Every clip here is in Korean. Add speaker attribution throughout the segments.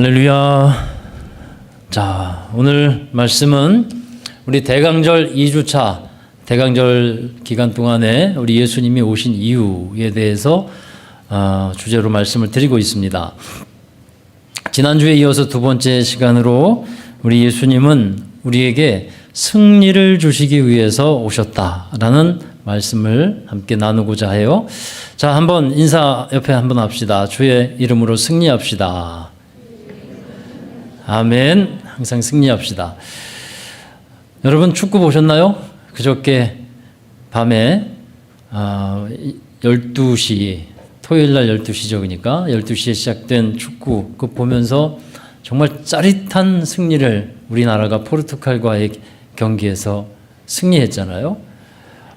Speaker 1: 할렐루야. 자, 오늘 말씀은 우리 대강절 2주차 대강절 기간 동안에 우리 예수님이 오신 이유에 대해서 어, 주제로 말씀을 드리고 있습니다. 지난주에 이어서 두 번째 시간으로 우리 예수님은 우리에게 승리를 주시기 위해서 오셨다라는 말씀을 함께 나누고자 해요. 자, 한번 인사 옆에 한번 합시다. 주의 이름으로 승리합시다. 아멘. 항상 승리합시다. 여러분 축구 보셨나요? 그저께 밤에 아, 12시 토요일 날 12시죠. 그러니까 12시에 시작된 축구 그 보면서 정말 짜릿한 승리를 우리나라가 포르투갈과의 경기에서 승리했잖아요.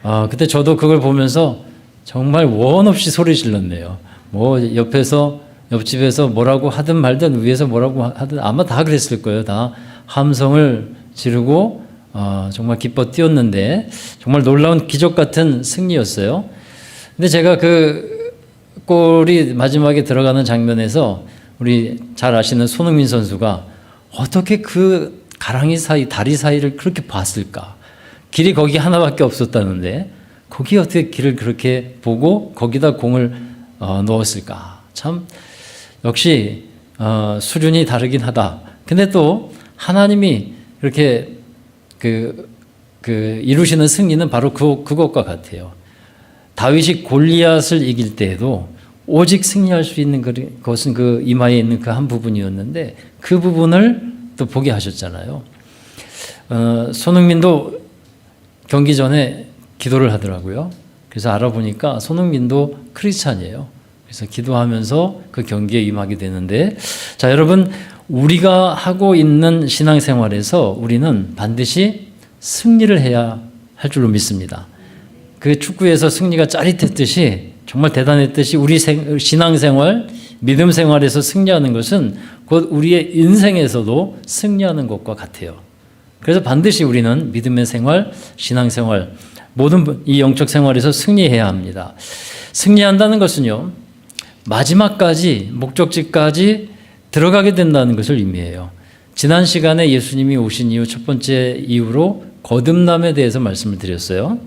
Speaker 1: 아, 그때 저도 그걸 보면서 정말 원 없이 소리 질렀네요. 뭐 옆에서 옆집에서 뭐라고 하든 말든 위에서 뭐라고 하든 아마 다 그랬을 거예요. 다 함성을 지르고 어, 정말 기뻐 뛰었는데 정말 놀라운 기적 같은 승리였어요. 근데 제가 그 골이 마지막에 들어가는 장면에서 우리 잘 아시는 손흥민 선수가 어떻게 그 가랑이 사이 다리 사이를 그렇게 봤을까? 길이 거기 하나밖에 없었다는데 거기 어떻게 길을 그렇게 보고 거기다 공을 어, 넣었을까? 참 역시 어, 수준이 다르긴 하다. 근데 또 하나님이 이렇게 그, 그 이루시는 승리는 바로 그, 그것과 같아요. 다윗이 골리앗을 이길 때에도 오직 승리할 수 있는 것은 그 이마에 있는 그 한 부분이었는데 그 부분을 또 보게 하셨잖아요. 어, 손흥민도 경기 전에 기도를 하더라고요. 그래서 알아보니까 손흥민도 크리스찬이에요. 그래서 기도하면서 그 경기에 임하게 되는데 자 여러분 우리가 하고 있는 신앙생활에서 우리는 반드시 승리를 해야 할 줄로 믿습니다. 그 축구에서 승리가 짜릿했듯이 정말 대단했듯이 우리 신앙생활, 믿음 생활에서 승리하는 것은 곧 우리의 인생에서도 승리하는 것과 같아요. 그래서 반드시 우리는 믿음의 생활, 신앙생활, 모든 이 영적 생활에서 승리해야 합니다. 승리한다는 것은요, 마지막까지, 목적지까지 들어가게 된다는 것을 의미해요. 지난 시간에 예수님이 오신 이후 첫 번째 이유로 거듭남에 대해서 말씀을 드렸어요.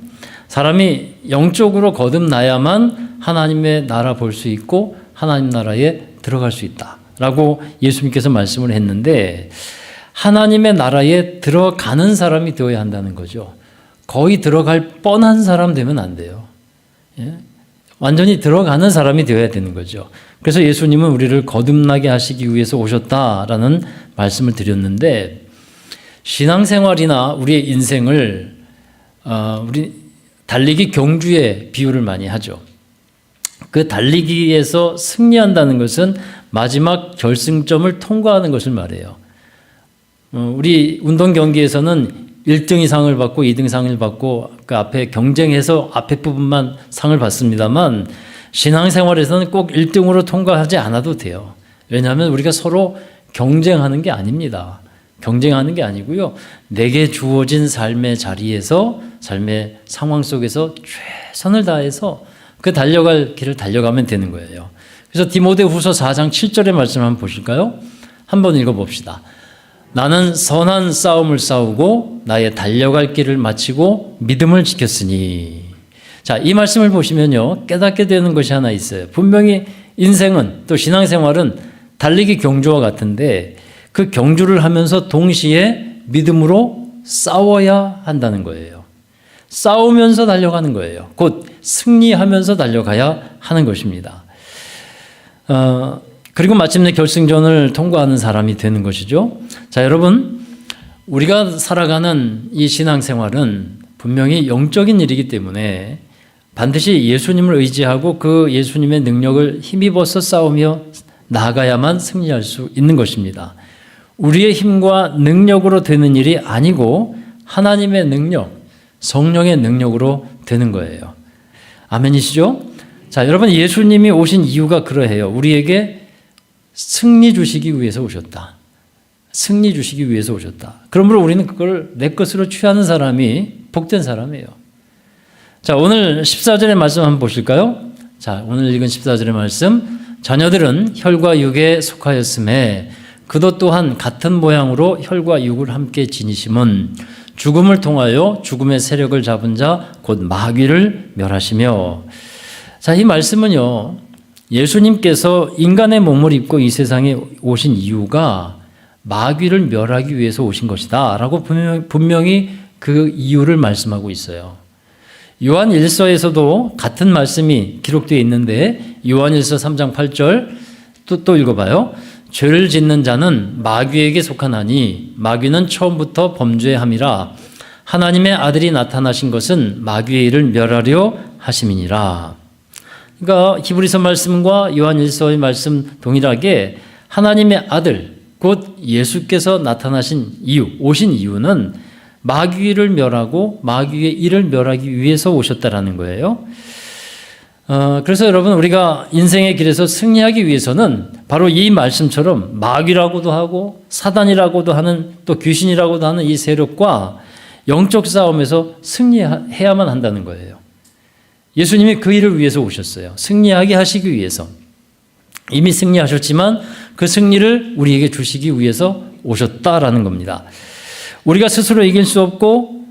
Speaker 1: 사람이 영적으로 거듭나야만 하나님의 나라 볼 수 있고 하나님 나라에 들어갈 수 있다라고 예수님께서 말씀을 했는데 하나님의 나라에 들어가는 사람이 되어야 한다는 거죠. 거의 들어갈 뻔한 사람 되면 안 돼요. 예? 완전히 들어가는 사람이 되어야 되는 거죠. 그래서 예수님은 우리를 거듭나게 하시기 위해서 오셨다라는 말씀을 드렸는데 신앙생활이나 우리의 인생을 어, 우리 달리기 경주에 비유를 많이 하죠. 그 달리기에서 승리한다는 것은 마지막 결승점을 통과하는 것을 말해요. 어, 우리 운동 경기에서는 1등 이 상을 받고 2등 상을 받고 그 앞에 경쟁해서 앞에 부분만 상을 받습니다만 신앙생활에서는 꼭 1등으로 통과하지 않아도 돼요. 왜냐하면 우리가 서로 경쟁하는 게 아닙니다. 경쟁하는 게 아니고요. 내게 주어진 삶의 자리에서 삶의 상황 속에서 최선을 다해서 그 달려갈 길을 달려가면 되는 거예요. 그래서 디모데후서 4장 7절의 말씀 한번 보실까요? 한번 읽어 봅시다. 나는 선한 싸움을 싸우고 나의 달려갈 길을 마치고 믿음을 지켰으니. 자, 이 말씀을 보시면요. 깨닫게 되는 것이 하나 있어요. 분명히 인생은 또 신앙생활은 달리기 경주와 같은데 그 경주를 하면서 동시에 믿음으로 싸워야 한다는 거예요. 싸우면서 달려가는 거예요. 곧 승리하면서 달려가야 하는 것입니다. 어, 그리고 마침내 결승전을 통과하는 사람이 되는 것이죠. 자, 여러분, 우리가 살아가는 이 신앙생활은 분명히 영적인 일이기 때문에 반드시 예수님을 의지하고 그 예수님의 능력을 힘입어서 싸우며 나아가야만 승리할 수 있는 것입니다. 우리의 힘과 능력으로 되는 일이 아니고 하나님의 능력, 성령의 능력으로 되는 거예요. 아멘이시죠? 자, 여러분 예수님이 오신 이유가 그러해요. 우리에게 승리 주시기 위해서 오셨다. 승리 주시기 위해서 오셨다. 그러므로 우리는 그걸 내 것으로 취하는 사람이 복된 사람이에요. 자, 오늘 14절의 말씀 한번 보실까요? 자, 오늘 읽은 14절의 말씀. 자녀들은 혈과 육에 속하였음에 그도 또한 같은 모양으로 혈과 육을 함께 지니심은 죽음을 통하여 죽음의 세력을 잡은 자 곧 마귀를 멸하시며 자, 이 말씀은요. 예수님께서 인간의 몸을 입고 이 세상에 오신 이유가 마귀를 멸하기 위해서 오신 것이다. 라고 분명- 분명히 그 이유를 말씀하고 있어요. 요한 1서에서도 같은 말씀이 기록되어 있는데 요한 1서 3장 8절 또, 또 읽어봐요. 죄를 짓는 자는 마귀에게 속하나니 마귀는 처음부터 범죄함이라 하나님의 아들이 나타나신 것은 마귀의 일을 멸하려 하심이니라. 그러니까 히브리서 말씀과 요한 1서의 말씀 동일하게 하나님의 아들 곧 예수께서 나타나신 이유, 오신 이유는 마귀를 멸하고 마귀의 일을 멸하기 위해서 오셨다라는 거예요. 어, 그래서 여러분 우리가 인생의 길에서 승리하기 위해서는 바로 이 말씀처럼 마귀라고도 하고 사단이라고도 하는 또 귀신이라고도 하는 이 세력과 영적 싸움에서 승리해야만 한다는 거예요. 예수님이 그 일을 위해서 오셨어요. 승리하게 하시기 위해서. 이미 승리하셨지만 그 승리를 우리에게 주시기 위해서 오셨다라는 겁니다. 우리가 스스로 이길 수 없고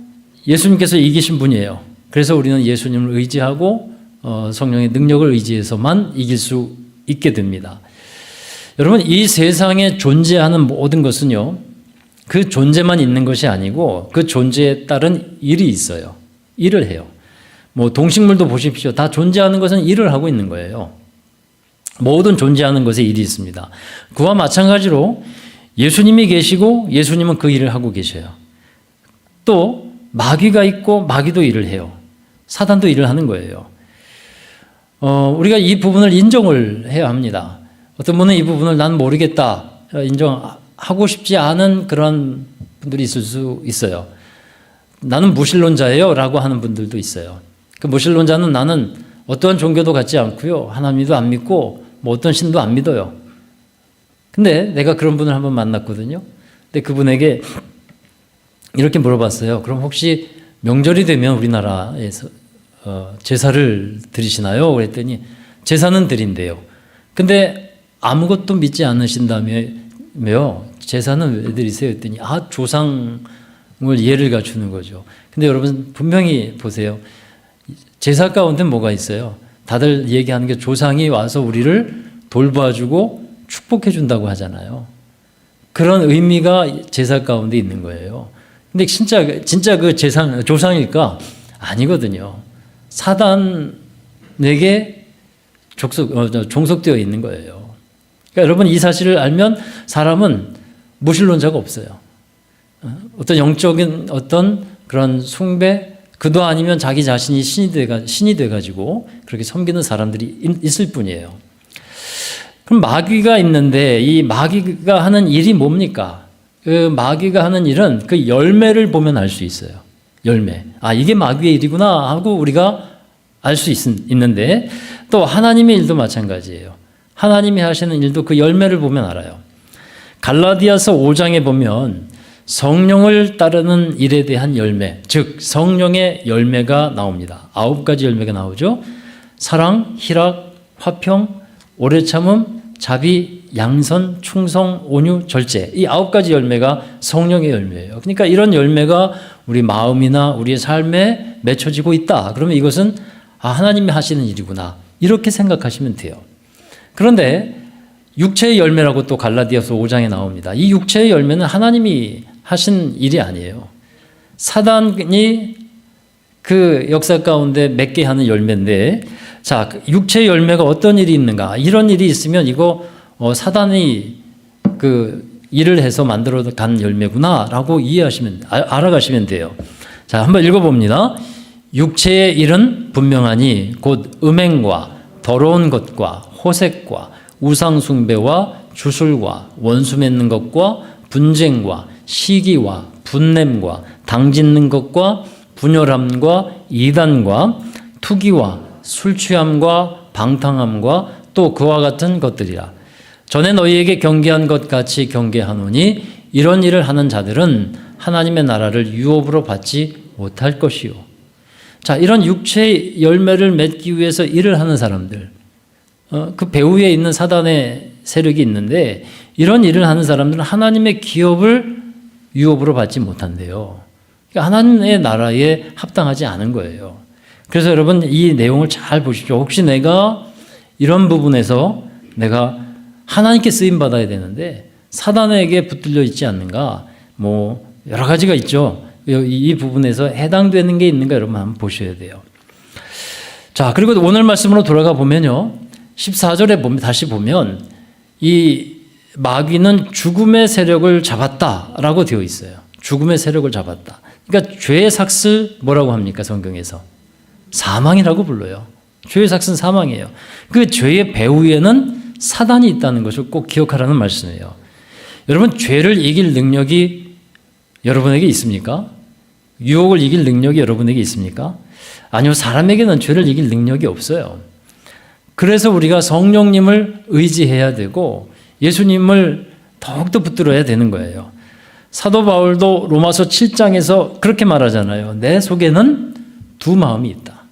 Speaker 1: 예수님께서 이기신 분이에요. 그래서 우리는 예수님을 의지하고 어, 성령의 능력을 의지해서만 이길 수 있게 됩니다. 여러분 이 세상에 존재하는 모든 것은요. 그 존재만 있는 것이 아니고 그 존재에 따른 일이 있어요. 일을 해요. 뭐 동식물도 보십시오. 다 존재하는 것은 일을 하고 있는 거예요. 모든 존재하는 것에 일이 있습니다. 그와 마찬가지로 예수님이 계시고 예수님은 그 일을 하고 계셔요. 또 마귀가 있고 마귀도 일을 해요. 사단도 일을 하는 거예요. 어, 우리가 이 부분을 인정을 해야 합니다. 어떤 분은 이 부분을 난 모르겠다. 인정하고 싶지 않은 그런 분들이 있을 수 있어요. 나는 무신론자예요. 라고 하는 분들도 있어요. 그 무신론자는 나는 어떠한 종교도 갖지 않고요. 하나님도 안 믿고 뭐 어떤 신도 안 믿어요. 근데 내가 그런 분을 한번 만났거든요. 근데 그분에게 이렇게 물어봤어요. 그럼 혹시 명절이 되면 우리나라에서 어, 제사를 드리시나요? 그랬더니 제사는 드린대요. 근데 아무것도 믿지 않으신다며 제사는 왜 드리세요? 했더니 아 조상을 예를 갖추는 거죠. 근데 여러분 분명히 보세요. 제사 가운데 뭐가 있어요? 다들 얘기하는 게 조상이 와서 우리를 돌봐주고 축복해 준다고 하잖아요. 그런 의미가 제사 가운데 있는 거예요. 근데 진짜 진짜 그 제상 조상일까? 아니거든요. 사단에게 족속 어, 종속되어 있는 거예요. 그러니까 여러분 이 사실을 알면 사람은 무신론자가 없어요. 어, 어떤 영적인 어떤 그런 숭배 그도 아니면 자기 자신이 신이 돼가 신이 돼가지고 그렇게 섬기는 사람들이 있을 뿐이에요. 그럼 마귀가 있는데 이 마귀가 하는 일이 뭡니까? 그 마귀가 하는 일은 그 열매를 보면 알 수 있어요. 열매. 아 이게 마귀의 일이구나 하고 우리가 알 수 있는데 또 하나님의 일도 마찬가지예요. 하나님이 하시는 일도 그 열매를 보면 알아요. 갈라디아서 5장에 보면 성령을 따르는 일에 대한 열매, 즉 성령의 열매가 나옵니다. 아홉 가지 열매가 나오죠. 사랑, 희락, 화평, 오래 참음, 자비, 양선, 충성, 온유, 절제. 이 아홉 가지 열매가 성령의 열매예요. 그러니까 이런 열매가 우리 마음이나 우리의 삶에 맺혀지고 있다. 그러면 이것은 아, 하나님이 하시는 일이구나. 이렇게 생각하시면 돼요. 그런데 육체의 열매라고 또 갈라디아서 5장에 나옵니다. 이 육체의 열매는 하나님이 하신 일이 아니에요. 사단이 그 역사 가운데 맺게 하는 열매인데, 자, 그 육체의 열매가 어떤 일이 있는가? 이런 일이 있으면 이거 어, 사단이 그 일을 해서 만들어 간 열매구나라고 이해하시면, 아, 알아가시면 돼요. 자, 한번 읽어봅니다. 육체의 일은 분명하니 곧 음행과 더러운 것과 호색과 우상숭배와 주술과 원수 맺는 것과 분쟁과 시기와 분냄과 당짓는 것과 분열함과 이단과 투기와 술 취함과 방탕함과 또 그와 같은 것들이라. 전에 너희에게 경계한 것 같이 경계하노니 이런 일을 하는 자들은 하나님의 나라를 유업으로 받지 못할 것이요. 자, 이런 육체의 열매를 맺기 위해서 일을 하는 사람들, 어, 그 배후에 있는 사단의 세력이 있는데 이런 일을 하는 사람들은 하나님의 기업을 유업으로 받지 못한대요. 그러니까 하나님의 나라에 합당하지 않은 거예요. 그래서 여러분 이 내용을 잘 보십시오. 혹시 내가 이런 부분에서 내가 하나님께 쓰임 받아야 되는데 사단에게 붙들려 있지 않는가? 뭐 여러 가지가 있죠. 이, 이 부분에서 해당되는 게 있는가 여러분 한번 보셔야 돼요. 자, 그리고 오늘 말씀으로 돌아가 보면요. 14절에 보면 다시 보면 이 마귀는 죽음의 세력을 잡았다라고 되어 있어요. 죽음의 세력을 잡았다. 그러니까 죄의 삭슬 뭐라고 합니까? 성경에서 사망이라고 불러요. 죄의 삭슬 사망이에요. 그 죄의 배후에는 사단이 있다는 것을 꼭 기억하라는 말씀이에요. 여러분 죄를 이길 능력이 여러분에게 있습니까? 유혹을 이길 능력이 여러분에게 있습니까? 아니요, 사람에게는 죄를 이길 능력이 없어요. 그래서 우리가 성령님을 의지해야 되고 예수님을 더욱더 붙들어야 되는 거예요. 사도 바울도 로마서 7장에서 그렇게 말하잖아요. 내 속에는 두 마음이 있다.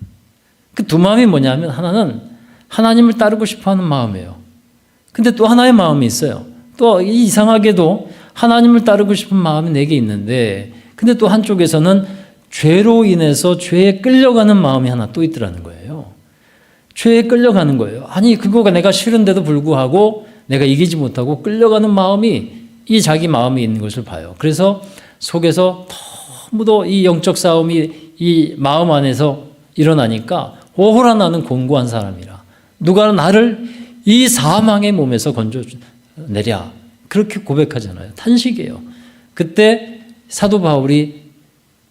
Speaker 1: 그 두 마음이 뭐냐면 하나는 하나님을 따르고 싶어 하는 마음이에요. 근데 또 하나의 마음이 있어요. 또 이상하게도 하나님을 따르고 싶은 마음이 내게 있는데 근데 또 한쪽에서는 죄로 인해서 죄에 끌려가는 마음이 하나 또 있더라는 거예요. 죄에 끌려가는 거예요. 아니, 그거가 내가 싫은데도 불구하고 내가 이기지 못하고 끌려가는 마음이 이 자기 마음이 있는 것을 봐요. 그래서 속에서 너무도 이 영적 싸움이 이 마음 안에서 일어나니까 오호라 나는 공고한 사람이라. 누가 나를 이 사망의 몸에서 건져내랴. 그렇게 고백하잖아요. 탄식이에요. 그때 사도 바울이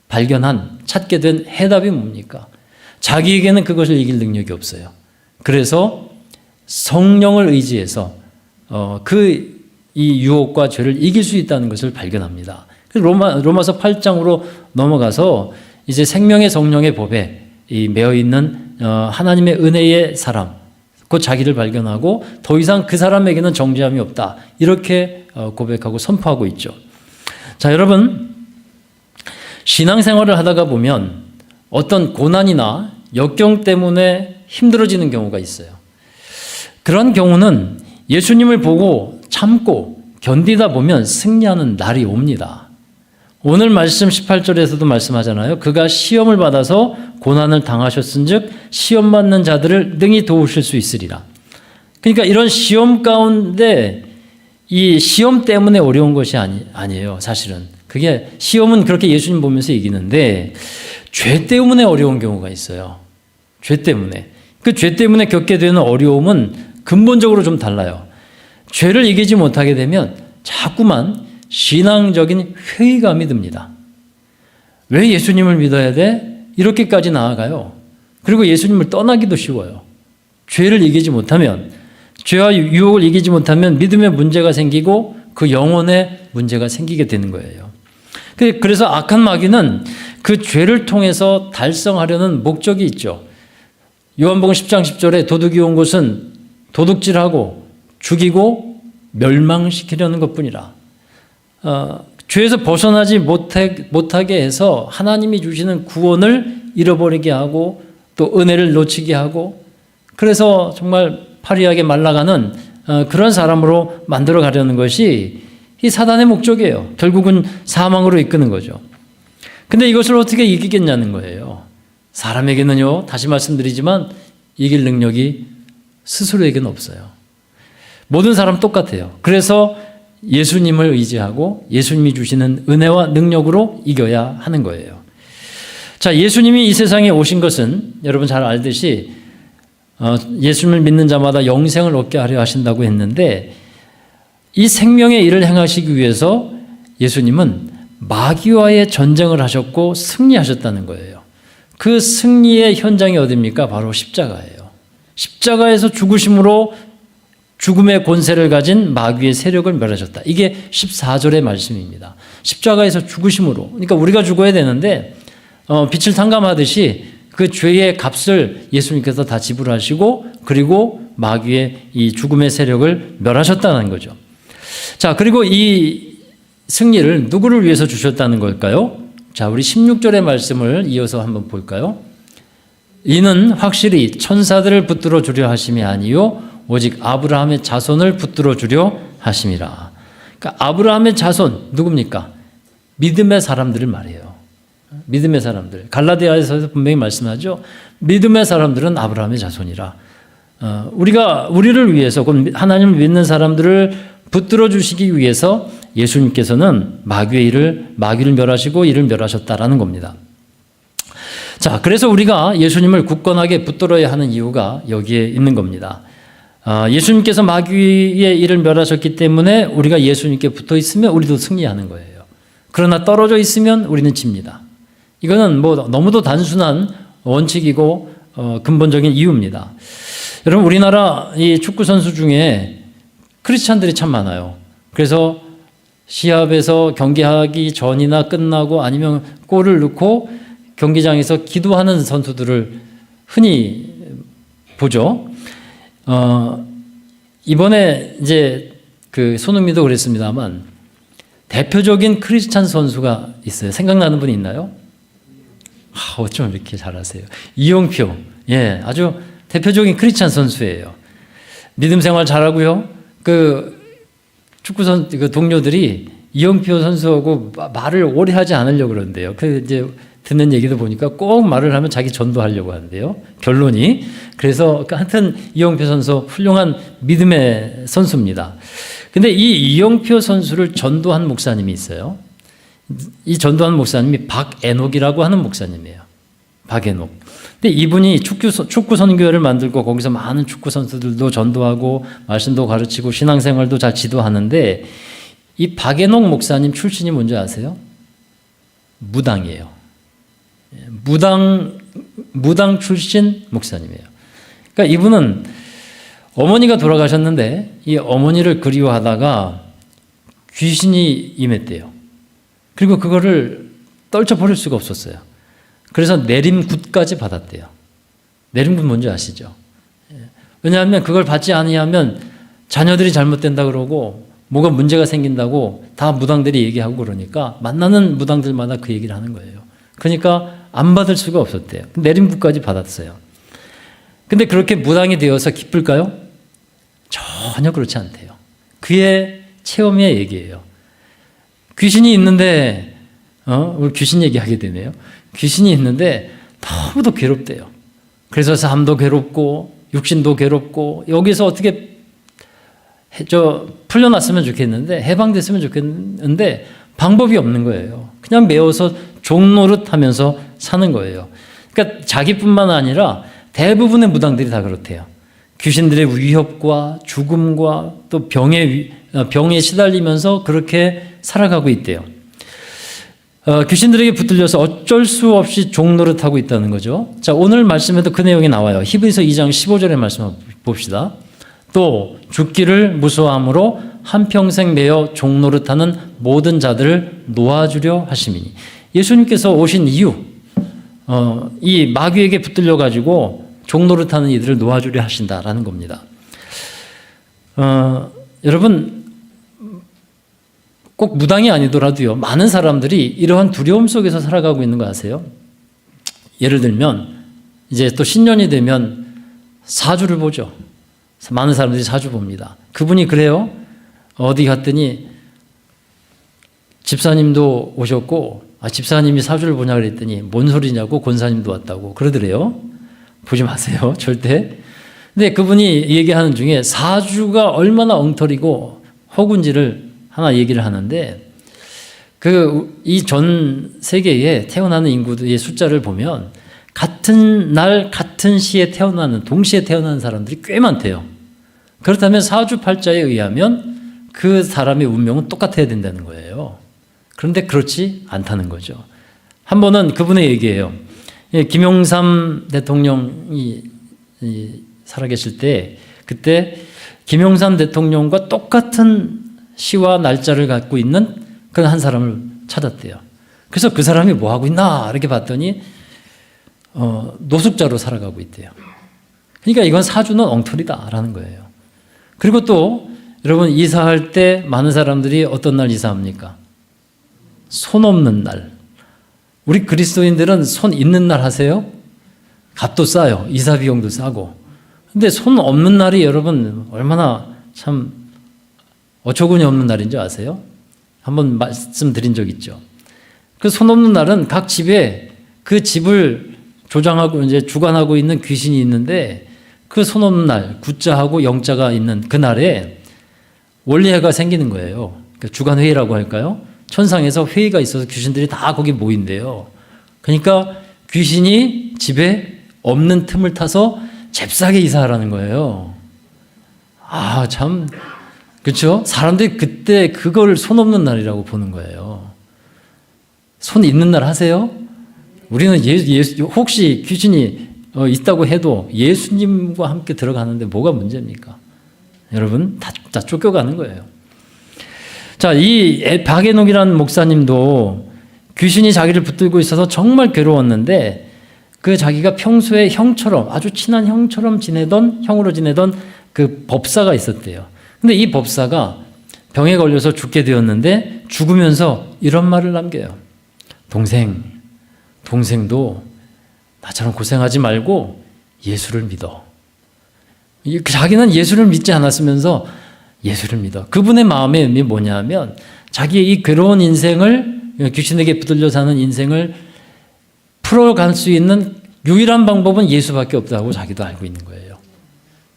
Speaker 1: 발견한, 찾게 된 해답이 뭡니까? 자기에게는 그것을 이길 능력이 없어요. 그래서 성령을 의지해서 어, 그 이 유혹과 죄를 이길 수 있다는 것을 발견합니다. 로마, 로마서 8장으로 넘어가서 이제 생명의 성령의 법에 이 매어 있는 어, 하나님의 은혜의 사람, 그 자기를 발견하고 더 이상 그 사람에게는 정죄함이 없다. 이렇게 어, 고백하고 선포하고 있죠. 자, 여러분, 신앙생활을 하다가 보면 어떤 고난이나 역경 때문에 힘들어지는 경우가 있어요. 그런 경우는 예수님을 보고 참고 견디다 보면 승리하는 날이 옵니다. 오늘 말씀 18절에서도 말씀하잖아요. 그가 시험을 받아서 고난을 당하셨은즉 시험 받는 자들을 능히 도우실 수 있으리라. 그러니까 이런 시험 가운데 이 시험 때문에 어려운 것이 아니, 아니에요. 사실은. 그게 시험은 그렇게 예수님 보면서 이기는데 죄 때문에 어려운 경우가 있어요. 죄 때문에. 그 죄 때문에 겪게 되는 어려움은 근본적으로 좀 달라요. 죄를 이기지 못하게 되면 자꾸만 신앙적인 회의감이 듭니다. 왜 예수님을 믿어야 돼? 이렇게까지 나아가요. 그리고 예수님을 떠나기도 쉬워요. 죄를 이기지 못하면, 죄와 유혹을 이기지 못하면 믿음에 문제가 생기고 그 영혼에 문제가 생기게 되는 거예요. 그래서 악한 마귀는 그 죄를 통해서 달성하려는 목적이 있죠. 요한복음 10장 10절에 도둑이 온 것은 도둑질하고 죽이고 멸망시키려는 것뿐이라. 어, 죄에서 벗어나지 못해, 못하게 해서 하나님이 주시는 구원을 잃어버리게 하고 또 은혜를 놓치게 하고 그래서 정말 파리하게 말라가는 어, 그런 사람으로 만들어 가려는 것이 이 사단의 목적이에요. 결국은 사망으로 이끄는 거죠. 근데 이것을 어떻게 이기겠냐는 거예요. 사람에게는요, 다시 말씀드리지만 이길 능력이 스스로에게는 없어요. 모든 사람 똑같아요. 그래서 예수님을 의지하고 예수님이 주시는 은혜와 능력으로 이겨야 하는 거예요. 자, 예수님이 이 세상에 오신 것은 여러분 잘 알듯이 어, 예수님을 믿는 자마다 영생을 얻게 하려 하신다고 했는데 이 생명의 일을 행하시기 위해서 예수님은 마귀와의 전쟁을 하셨고 승리하셨다는 거예요. 그 승리의 현장이 어딥니까? 바로 십자가예요. 십자가에서 죽으심으로 죽음의 권세를 가진 마귀의 세력을 멸하셨다. 이게 14절의 말씀입니다. 십자가에서 죽으심으로. 그러니까 우리가 죽어야 되는데 어, 빛을 탕감하듯이 그 죄의 값을 예수님께서 다 지불하시고 그리고 마귀의 이 죽음의 세력을 멸하셨다는 거죠. 자, 그리고 이 승리를 누구를 위해서 주셨다는 걸까요? 자, 우리 16절의 말씀을 이어서 한번 볼까요? 이는 확실히 천사들을 붙들어 주려 하심이 아니요 오직 아브라함의 자손을 붙들어 주려 하심이라. 그러니까 아브라함의 자손 누굽니까? 믿음의 사람들을 말해요. 믿음의 사람들. 갈라디아에서 분명히 말씀하죠. 믿음의 사람들은 아브라함의 자손이라. 어, 우리가 우리를 위해서 곧 하나님을 믿는 사람들을 붙들어 주시기 위해서 예수님께서는 마귀의 일을 마귀를 멸하시고 이를 멸하셨다라는 겁니다. 자, 그래서 우리가 예수님을 굳건하게 붙들어야 하는 이유가 여기에 있는 겁니다. 아, 예수님께서 마귀의 일을 멸하셨기 때문에 우리가 예수님께 붙어 있으면 우리도 승리하는 거예요. 그러나 떨어져 있으면 우리는 집니다. 이거는 뭐 너무도 단순한 원칙이고 어, 근본적인 이유입니다. 여러분 우리나라 이 축구 선수 중에 크리스찬들이 참 많아요. 그래서 시합에서 경기하기 전이나 끝나고 아니면 골을 넣고 경기장에서 기도하는 선수들을 흔히 보죠. 어, 이번에 이제 그 손흥민도 그랬습니다만 대표적인 크리스찬 선수가 있어요. 생각나는 분이 있나요? 아, 어쩜 이렇게 잘하세요. 이용표. 예, 아주 대표적인 크리스찬 선수예요. 믿음 생활 잘하고요. 그 축구 선, 그 동료들이 이용표 선수하고 마- 말을 오래 하지 않으려고 그러는데요. 그 이제 듣는 얘기도 보니까 꼭 말을 하면 자기 전도하려고 하는데요. 결론이. 그래서 그 하여튼 이용표 선수 훌륭한 믿음의 선수입니다. 근데 이 이용표 선수를 전도한 목사님이 있어요. 이 전도한 목사님이 박애녹이라고 하는 목사님이에요. 박애녹. 근데 이분이 축구 선- 축구 선교회를 만들고 거기서 많은 축구 선수들도 전도하고 말씀도 가르치고 신앙생활도 잘 지도하는데 이 박애녹 목사님 출신이 뭔지 아세요? 무당이에요. 예, 무당 무당 출신 목사님이에요. 그러니까 이분은 어머니가 돌아가셨는데 이 어머니를 그리워하다가 귀신이 임했대요. 그리고 그거를 떨쳐버릴 수가 없었어요. 그래서 내림굿까지 받았대요. 내림굿 뭔지 아시죠? 예. 왜냐하면 그걸 받지 아니하면 자녀들이 잘못된다 그러고 뭐가 문제가 생긴다고 다 무당들이 얘기하고 그러니까 만나는 무당들마다 그 얘기를 하는 거예요. 그러니까 안 받을 수가 없었대요. 내림굿까지 받았어요. 근데 그렇게 무당이 되어서 기쁠까요? 전혀 그렇지 않대요. 그의 체험의 얘기예요. 귀신이 있는데, 어, 우리 귀신 얘기하게 되네요. 귀신이 있는데 너무도 괴롭대요. 그래서 삶도 괴롭고, 육신도 괴롭고, 여기서 어떻게 해- 저 풀려났으면 좋겠는데, 해방됐으면 좋겠는데, 방법이 없는 거예요. 그냥 매워서 종노릇 하면서 사는 거예요. 그러니까 자기뿐만 아니라 대부분의 무당들이 다 그렇대요. 귀신들의 위협과 죽음과 또 병에, 위- 어, 병에 시달리면서 그렇게 살아가고 있대요. 어, 귀신들에게 붙들려서 어쩔 수 없이 종노릇하고 있다는 거죠. 자, 오늘 말씀에도 그 내용이 나와요. 히브리서 2장 15절의 말씀 봅시다. 또 죽기를 무서워함으로 한평생 매여 종노릇하는 모든 자들을 놓아주려 하심이니 예수님께서 오신 이유 어, 이 마귀에게 붙들려 가지고 종노릇하는 이들을 놓아주려 하신다라는 겁니다. 어, 여러분 꼭 무당이 아니더라도요 많은 사람들이 이러한 두려움 속에서 살아가고 있는 거 아세요? 예를 들면 이제 또 신년이 되면 사주를 보죠. 많은 사람들이 사주 봅니다. 그분이 그래요. 어디 갔더니 집사님도 오셨고 아, 집사님이 사주를 보냐 그랬더니 뭔 소리냐고 권사님도 왔다고 그러더래요. 보지 마세요. 절대. 근데 그분이 얘기하는 중에 사주가 얼마나 엉터리고 허군지를 하나 얘기를 하는데 그 이 전 세계에 태어나는 인구의 숫자를 보면 같은 날 같은 시에 태어나는 동시에 태어나는 사람들이 꽤 많대요. 그렇다면 사주팔자에 의하면 그 사람의 운명은 똑같아야 된다는 거예요. 그런데 그렇지 않다는 거죠. 한 번은 그분의 얘기예요. 예, 김용삼 대통령이 이, 살아계실 때 그때 김용삼 대통령과 똑같은 시와 날짜를 갖고 있는 그런 한 사람을 찾았대요. 그래서 그 사람이 뭐 하고 있나 이렇게 봤더니 어, 노숙자로 살아가고 있대요. 그러니까 이건 사주는 엉터리다라는 거예요. 그리고 또 여러분 이사할 때 많은 사람들이 어떤 날 이사합니까? 손 없는 날. 우리 그리스도인들은 손 있는 날 하세요? 값도 싸요. 이사 비용도 싸고. 근데 손 없는 날이 여러분 얼마나 참 어처구니 없는 날인 줄 아세요? 한번 말씀드린 적 있죠. 그 손 없는 날은 각 집에 그 집을 조장하고 이제 주관하고 있는 귀신이 있는데 그 손 없는 날, 구자하고 영자가 있는 그 날에 원리회가 생기는 거예요. 그 주간 회의라고 할까요? 천상에서 회의가 있어서 귀신들이 다 거기 모인대요. 그러니까 귀신이 집에 없는 틈을 타서 잽싸게 이사하라는 거예요. 아, 참, 그렇죠? 사람들이 그때 그걸 손 없는 날이라고 보는 거예요. 손 있는 날 하세요? 우리는 예, 예, 혹시 귀신이 어, 있다고 해도 예수님과 함께 들어가는데 뭐가 문제입니까? 여러분, 다, 다 쫓겨가는 거예요. 자, 이 에- 박해녹이라는 목사님도 귀신이 자기를 붙들고 있어서 정말 괴로웠는데 그 자기가 평소에 형처럼 아주 친한 형처럼 지내던 형으로 지내던 그 법사가 있었대요. 근데 이 법사가 병에 걸려서 죽게 되었는데 죽으면서 이런 말을 남겨요. 동생, 동생도 나처럼 고생하지 말고 예수를 믿어. 이- 자기는 예수를 믿지 않았으면서 예수를 믿어. 그분의 마음이 뭐냐면 자기의 이 괴로운 인생을 귀신에게 붙들려 사는 인생을 풀어갈 수 있는 유일한 방법은 예수밖에 없다고 자기도 알고 있는 거예요.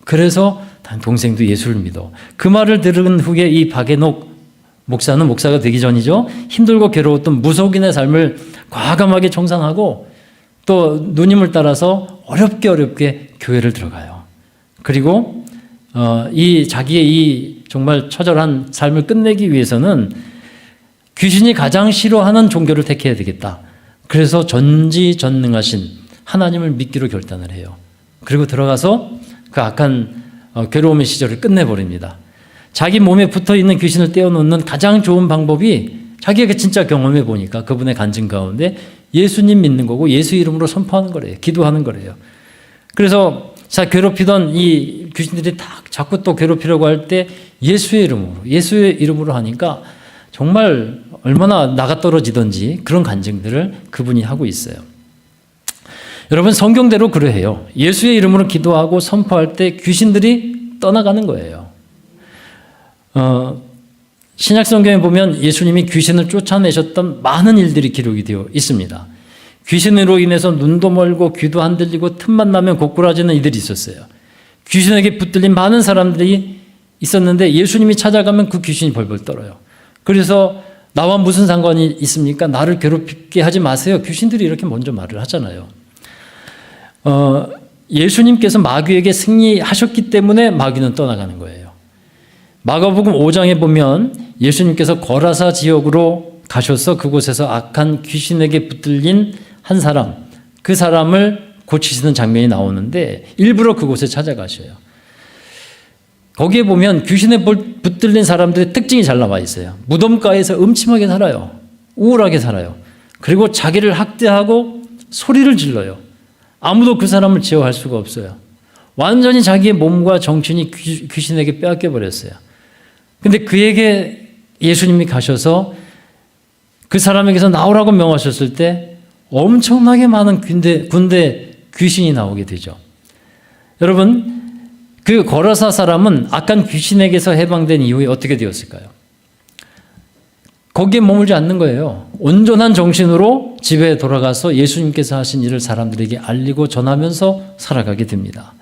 Speaker 1: 그래서 단 동생도 예수를 믿어. 그 말을 들은 후에 이 박해녹 목사는 목사가 되기 전이죠. 힘들고 괴로웠던 무속인의 삶을 과감하게 청산하고 또 누님을 따라서 어렵게 어렵게 교회를 들어가요. 그리고 어, 이 자기의 이 정말 처절한 삶을 끝내기 위해서는 귀신이 가장 싫어하는 종교를 택해야 되겠다. 그래서 전지전능하신 하나님을 믿기로 결단을 해요. 그리고 들어가서 그 악한 어, 괴로움의 시절을 끝내버립니다. 자기 몸에 붙어 있는 귀신을 떼어놓는 가장 좋은 방법이 자기가 진짜 경험해 보니까 그분의 간증 가운데 예수님 믿는 거고 예수 이름으로 선포하는 거래요. 기도하는 거래요. 그래서 자 괴롭히던 이 귀신들이 다 자꾸 또 괴롭히려고 할 때 예수의 이름으로 예수의 이름으로 하니까 정말 얼마나 나가 떨어지던지 그런 간증들을 그분이 하고 있어요. 여러분 성경대로 그러해요. 예수의 이름으로 기도하고 선포할 때 귀신들이 떠나가는 거예요. 어, 신약 성경에 보면 예수님이 귀신을 쫓아내셨던 많은 일들이 기록이 되어 있습니다. 귀신으로 인해서 눈도 멀고 귀도 안 들리고 틈만 나면 고꾸라지는 이들이 있었어요. 귀신에게 붙들린 많은 사람들이 있었는데 예수님이 찾아가면 그 귀신이 벌벌 떨어요. 그래서 나와 무슨 상관이 있습니까? 나를 괴롭히게 하지 마세요. 귀신들이 이렇게 먼저 말을 하잖아요. 어, 예수님께서 마귀에게 승리하셨기 때문에 마귀는 떠나가는 거예요. 마가복음 5장에 보면 예수님께서 거라사 지역으로 가셔서 그곳에서 악한 귀신에게 붙들린 한 사람, 그 사람을 고치시는 장면이 나오는데 일부러 그곳에 찾아가셔요. 거기에 보면 귀신에 붙들린 사람들의 특징이 잘 나와 있어요. 무덤가에서 음침하게 살아요. 우울하게 살아요. 그리고 자기를 학대하고 소리를 질러요. 아무도 그 사람을 제어할 수가 없어요. 완전히 자기의 몸과 정신이 귀- 귀신에게 빼앗겨 버렸어요. 근데 그에게 예수님이 가셔서 그 사람에게서 나오라고 명하셨을 때 엄청나게 많은 군대, 군대 귀신이 나오게 되죠. 여러분, 그 거라사 사람은 악한 귀신에게서 해방된 이후에 어떻게 되었을까요? 거기에 머물지 않는 거예요. 온전한 정신으로 집에 돌아가서 예수님께서 하신 일을 사람들에게 알리고 전하면서 살아가게 됩니다.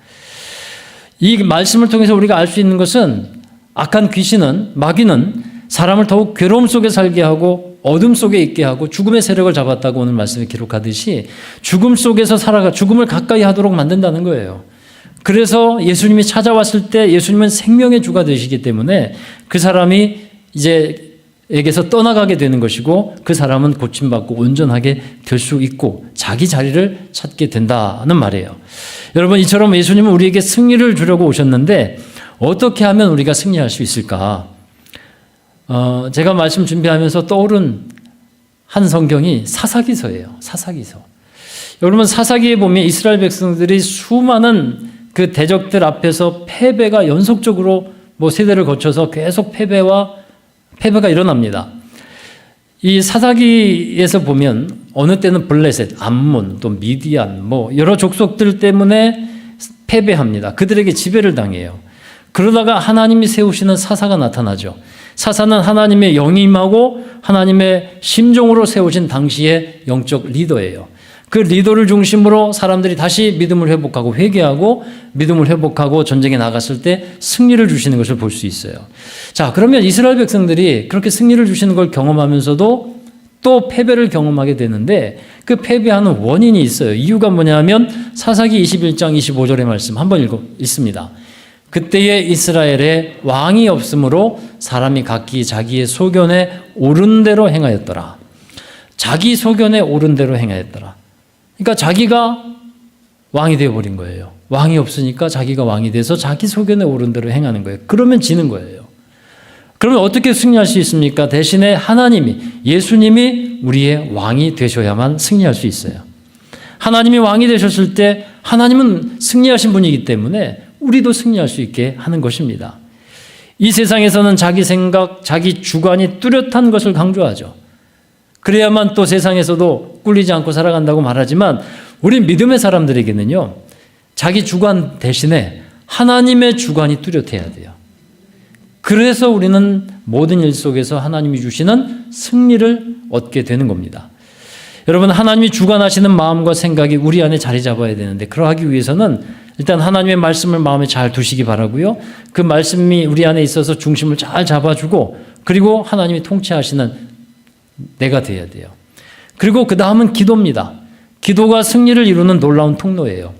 Speaker 1: 이 말씀을 통해서 우리가 알 수 있는 것은 악한 귀신은 마귀는 사람을 더욱 괴로움 속에 살게 하고 어둠 속에 있게 하고 죽음의 세력을 잡았다고 오늘 말씀에 기록하듯이 죽음 속에서 살아가 죽음을 가까이 하도록 만든다는 거예요. 그래서 예수님이 찾아왔을 때 예수님은 생명의 주가 되시기 때문에 그 사람이 이제 에게서 떠나가게 되는 것이고 그 사람은 고침받고 온전하게 될 수 있고 자기 자리를 찾게 된다는 말이에요. 여러분 이처럼 예수님은 우리에게 승리를 주려고 오셨는데 어떻게 하면 우리가 승리할 수 있을까? 어, 제가 말씀 준비하면서 떠오른 한 성경이 사사기서예요. 사사기서. 여러분 사사기에 보면 이스라엘 백성들이 수많은 그 대적들 앞에서 패배가 연속적으로 뭐 세대를 거쳐서 계속 패배와 패배가 일어납니다. 이 사사기에서 보면 어느 때는 블레셋, 암몬, 또 미디안 뭐 여러 족속들 때문에 패배합니다. 그들에게 지배를 당해요. 그러다가 하나님이 세우시는 사사가 나타나죠. 사사는 하나님의 영이 임하고 하나님의 심정으로 세우신 당시의 영적 리더예요. 그 리더를 중심으로 사람들이 다시 믿음을 회복하고 회개하고 믿음을 회복하고 전쟁에 나갔을 때 승리를 주시는 것을 볼 수 있어요. 자, 그러면 이스라엘 백성들이 그렇게 승리를 주시는 걸 경험하면서도 또 패배를 경험하게 되는데 그 패배하는 원인이 있어요. 이유가 뭐냐면 사사기 21장 25절의 말씀 한번 읽어 있습니다. 그때에 이스라엘에 왕이 없으므로 사람이 각기 자기의 소견에 옳은 대로 행하였더라. 자기 소견에 옳은 대로 행하였더라. 그러니까 자기가 왕이 되어 버린 거예요. 왕이 없으니까 자기가 왕이 돼서 자기 소견에 옳은 대로 행하는 거예요. 그러면 지는 거예요. 그러면 어떻게 승리할 수 있습니까? 대신에 하나님이 예수님이 우리의 왕이 되셔야만 승리할 수 있어요. 하나님이 왕이 되셨을 때 하나님은 승리하신 분이기 때문에 우리도 승리할 수 있게 하는 것입니다. 이 세상에서는 자기 생각, 자기 주관이 뚜렷한 것을 강조하죠. 그래야만 또 세상에서도 꿀리지 않고 살아간다고 말하지만 우리 믿음의 사람들에게는요, 자기 주관 대신에 하나님의 주관이 뚜렷해야 돼요. 그래서 우리는 모든 일 속에서 하나님이 주시는 승리를 얻게 되는 겁니다. 여러분, 하나님이 주관하시는 마음과 생각이 우리 안에 자리 잡아야 되는데, 그러하기 위해서는 일단 하나님의 말씀을 마음에 잘 두시기 바라고요. 그 말씀이 우리 안에 있어서 중심을 잘 잡아주고, 그리고 하나님이 통치하시는 내가 되어야 돼요. 그리고 그 다음은 기도입니다. 기도가 승리를 이루는 놀라운 통로예요.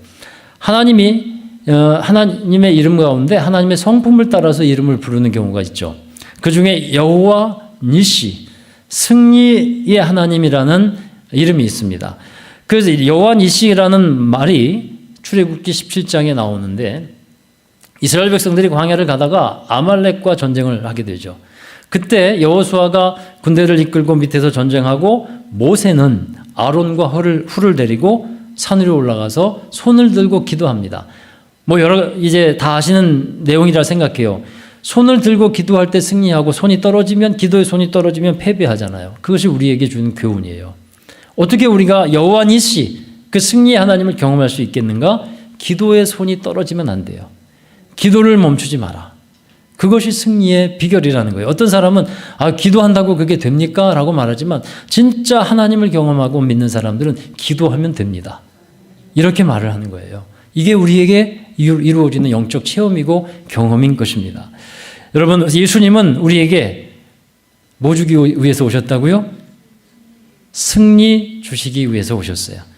Speaker 1: 하나님이 어, 하나님의 이름 가운데 하나님의 성품을 따라서 이름을 부르는 경우가 있죠. 그 중에 여호와 니시 승리의 하나님이라는 이름이 있습니다. 그래서 여호와 니시라는 말이 출애굽기 17장에 나오는데 이스라엘 백성들이 광야를 가다가 아말렉과 전쟁을 하게 되죠. 그때 여호수아가 군대를 이끌고 밑에서 전쟁하고 모세는 아론과 헐을 후를 데리고 산 위로 올라가서 손을 들고 기도합니다. 뭐 여러 이제 다 아시는 내용이라 생각해요. 손을 들고 기도할 때 승리하고 손이 떨어지면 기도의 손이 떨어지면 패배하잖아요. 그것이 우리에게 주는 교훈이에요. 어떻게 우리가 여호와 니시 그 승리의 하나님을 경험할 수 있겠는가? 기도의 손이 떨어지면 안 돼요. 기도를 멈추지 마라. 그것이 승리의 비결이라는 거예요. 어떤 사람은 아 기도한다고 그게 됩니까? 라고 말하지만 진짜 하나님을 경험하고 믿는 사람들은 기도하면 됩니다. 이렇게 말을 하는 거예요. 이게 우리에게 이루어지는 영적 체험이고 경험인 것입니다. 여러분, 예수님은 우리에게 뭐 주기 위해서 오셨다고요? 승리 주시기 위해서 오셨어요.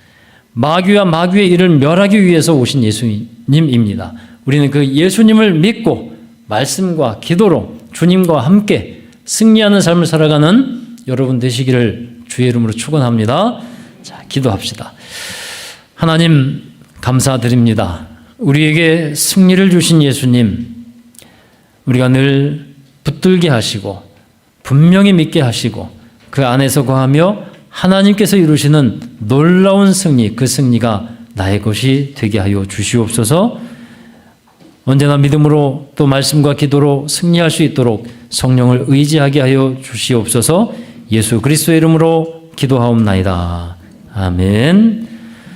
Speaker 1: 마귀와 마귀의 일을 멸하기 위해서 오신 예수님입니다. 우리는 그 예수님을 믿고 말씀과 기도로 주님과 함께 승리하는 삶을 살아가는 여러분 되시기를 주의 이름으로 축원합니다. 자, 기도합시다. 하나님 감사드립니다. 우리에게 승리를 주신 예수님, 우리가 늘 붙들게 하시고 분명히 믿게 하시고 그 안에서 거하며 하나님께서 이루시는 놀라운 승리, 그 승리가 나의 것이 되게 하여 주시옵소서. 언제나 믿음으로 또 말씀과 기도로 승리할 수 있도록 성령을 의지하게 하여 주시옵소서. 예수 그리스도의 이름으로 기도하옵나이다. 아멘.